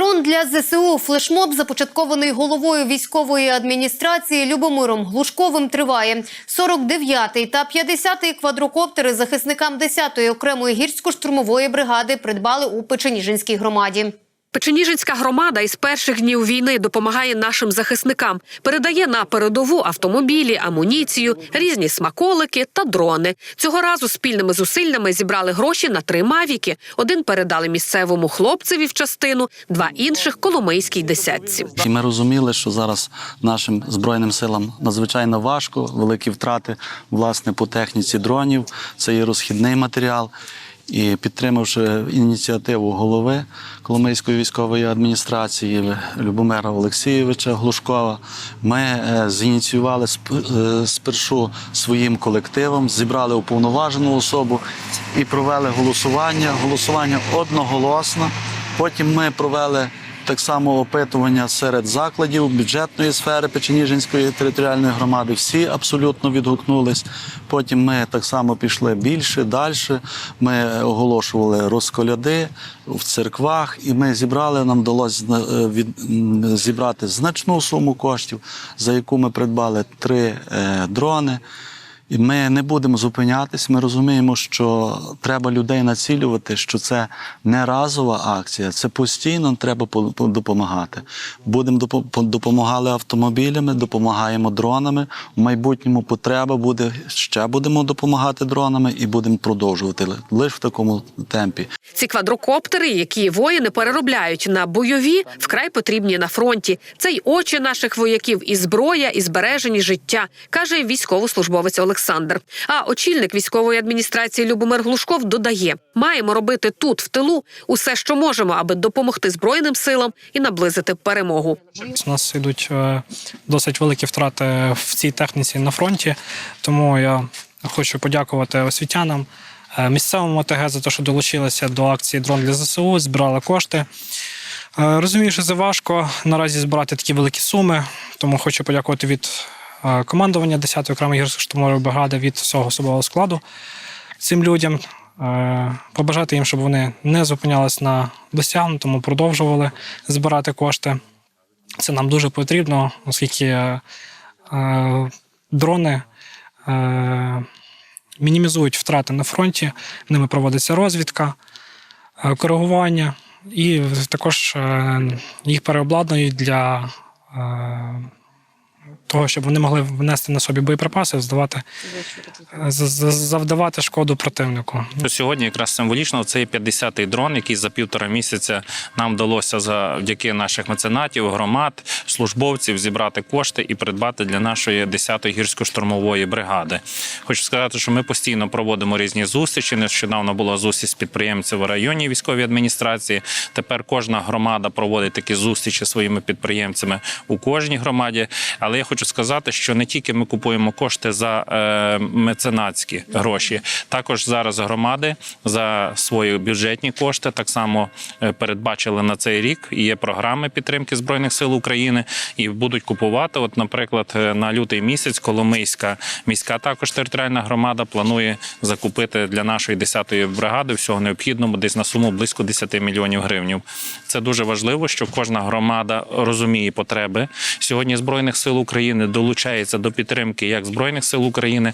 Дрон для ЗСУ флешмоб, започаткований головою військової адміністрації Любомиром Глушковим, триває. 49-й та 50-й квадрокоптери захисникам 10-ї окремої гірсько-штурмової бригади придбали у Печеніжинській громаді. Печеніжинська громада із перших днів війни допомагає нашим захисникам, передає на передову автомобілі, амуніцію, різні смаколики та дрони. Цього разу спільними зусиллями зібрали гроші на три мавіки. Один передали місцевому хлопцеві в частину, два інших коломийській десятці. І ми розуміли, що зараз нашим збройним силам надзвичайно важко, великі втрати власне по техніці дронів. Це є розхідний матеріал. І підтримавши ініціативу голови Коломийської військової адміністрації Любомира Олексійовича Глушкова, ми е, зініціювали е, спершу своїм колективом, зібрали уповноважену особу і провели голосування. Голосування одноголосно. Потім ми провели так само опитування серед закладів бюджетної сфери Печеніжинської територіальної громади. Всі абсолютно відгукнулись. Потім ми так само пішли більше, далі. Ми оголошували розколяди в церквах, і ми зібрали. Нам вдалося е, зібрати значну суму коштів, за яку ми придбали три е, дрони. І ми не будемо зупинятись. Ми розуміємо, що треба людей націлювати, що це не разова акція, це постійно треба по- по- допомагати. Будемо допомагали автомобілями, допомагаємо дронами. В майбутньому потреба буде ще будемо допомагати дронами і будемо продовжувати лише в такому темпі. Ці квадрокоптери, які воїни переробляють на бойові, вкрай потрібні на фронті. Це й очі наших вояків, і зброя, і збережені життя, каже військовослужбовець Олександр. А очільник військової адміністрації Любомир Глушков додає: маємо робити тут, в тилу, усе, що можемо, аби допомогти збройним силам і наблизити перемогу. У нас йдуть е, досить великі втрати в цій техніці на фронті, тому я хочу подякувати освітянам, е, місцевому ОТГ за те, що долучилися до акції Дрон для ЗСУ, збирали кошти. Е, Розумію, що це важко наразі збирати такі великі суми, тому хочу подякувати від командування 10-ї окремої гірсько-штурмової бригади від всього особового складу цим людям. Е, Побажати їм, щоб вони не зупинялись на досягнутому, продовжували збирати кошти. Це нам дуже потрібно, оскільки е, е, дрони е, мінімізують втрати на фронті, ними проводиться розвідка, е, коригування, і також е, їх переобладнують для е, того, щоб вони могли внести на собі боєприпаси, здавати, завдавати шкоду противнику. Сьогодні якраз символічно це 50-й дрон, який за півтора місяця нам вдалося завдяки наших меценатів, громад, службовців зібрати кошти і придбати для нашої 10-ї гірсько-штурмової бригади. Хочу сказати, що ми постійно проводимо різні зустрічі. Нещодавно була зустріч з підприємцями в районній військовій адміністрації. Тепер кожна громада проводить такі зустрічі своїми підприємцями у кожній громаді. Але я хочу сказати, що не тільки ми купуємо кошти за е, меценатські гроші, також зараз громади за свої бюджетні кошти так само е, передбачили на цей рік. Є програми підтримки збройних сил України і будуть купувати. От, наприклад, е, на лютий місяць Коломийська міська також територіальна громада планує закупити для нашої 10-ї бригади всього необхідного десь на суму близько 10 мільйонів гривень. Це дуже важливо, що кожна громада розуміє потреби сьогодні збройних сил України долучається до підтримки як збройних сил України.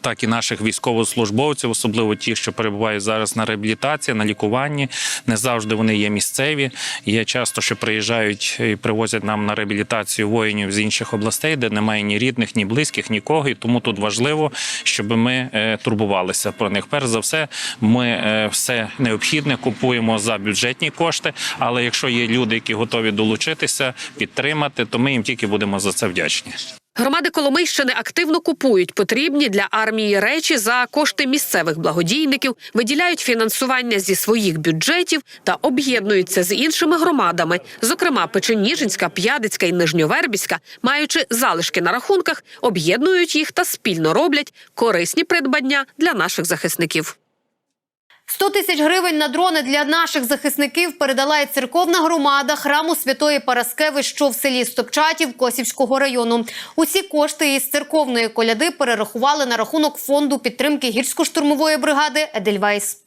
Так і наших військовослужбовців, особливо ті, що перебувають зараз на реабілітації, на лікуванні. Не завжди вони є місцеві. Є часто, що приїжджають і привозять нам на реабілітацію воїнів з інших областей, де немає ні рідних, ні близьких, нікого. І тому тут важливо, щоб ми е, турбувалися про них. Перш за все, ми е, все необхідне купуємо за бюджетні кошти. Але якщо є люди, які готові долучитися, підтримати, то ми їм тільки будемо за це вдячні. Громади Коломийщини активно купують потрібні для армії речі за кошти місцевих благодійників, виділяють фінансування зі своїх бюджетів та об'єднуються з іншими громадами, зокрема Печеніжинська, П'ядицька і Нижньовербіська, маючи залишки на рахунках, об'єднують їх та спільно роблять корисні придбання для наших захисників. 100 тисяч гривень на дрони для наших захисників передала і церковна громада храму Святої Параскеви, що в селі Стопчатів Косівського району. Усі кошти із церковної коляди перерахували на рахунок фонду підтримки гірсько-штурмової бригади Едельвейс.